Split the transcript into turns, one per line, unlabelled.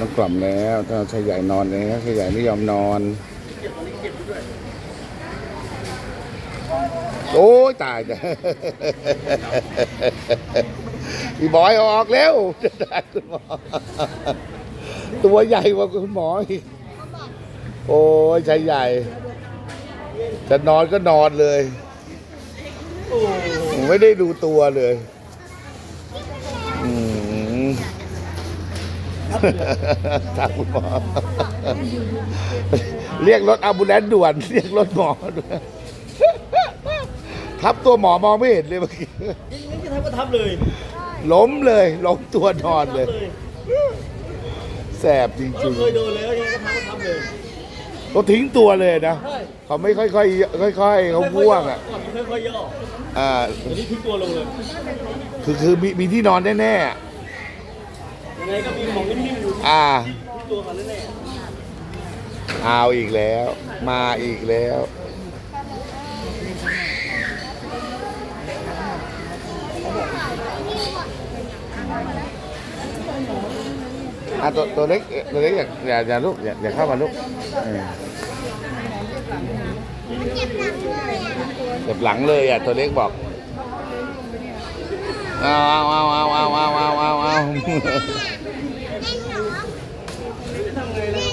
ต้องกล่อมแล้วถ้าชายใหญ่นอนแล้วชายใหญ่ไม่ยอมนอน โอ้ยตายจ้ะพี่บอยอออกแล้วคุณหมอตัวใหญ่กว่าคุณหมออีกโอ้ยชายใหญ่ จะนอนก็นอนเลยไม่ได้ดูตัวเลย อืม ถามคุณหมอเรียกรถอัมบูเลนซ์ด่วน เรียกรถหมอด่วนทับตัวหมอมองไม่เห็นเลยเมื่อกี้
นี่จะทำก็ทำเลย
ล้มเลยล้มตัวนอนเลย
ทำเลย
แสบจ
เรา
ริง
เคยโดนแล้วยังไงก็ทำก็ทำเลย
ๆเขาทิ้งตัวเลยนะ
ใช่
เขาไม่ค่อยๆค่อยๆเขาง่วงอะ
ก่อนค่อยๆย่อ
อ่า
เดี๋ยวนี้ทิ้งตัวลงเลย
คือคือมีมีที่นอนแน่ๆอะ
ยังไงก็มีของนิ่มๆอยู่
อ่า
ทิ้งตัวกันแน่
เอาอีกแล้ว มาอีกแล้ว อะตัวตัวเล็กตัวเล็กอย่าอย่าอย่าลูกอย่าอย่าเข้ามาลูกเออเจ็บหลังเลยอะตัวเล็กบอก เอาเอาเอาเอา เล่นเหรอ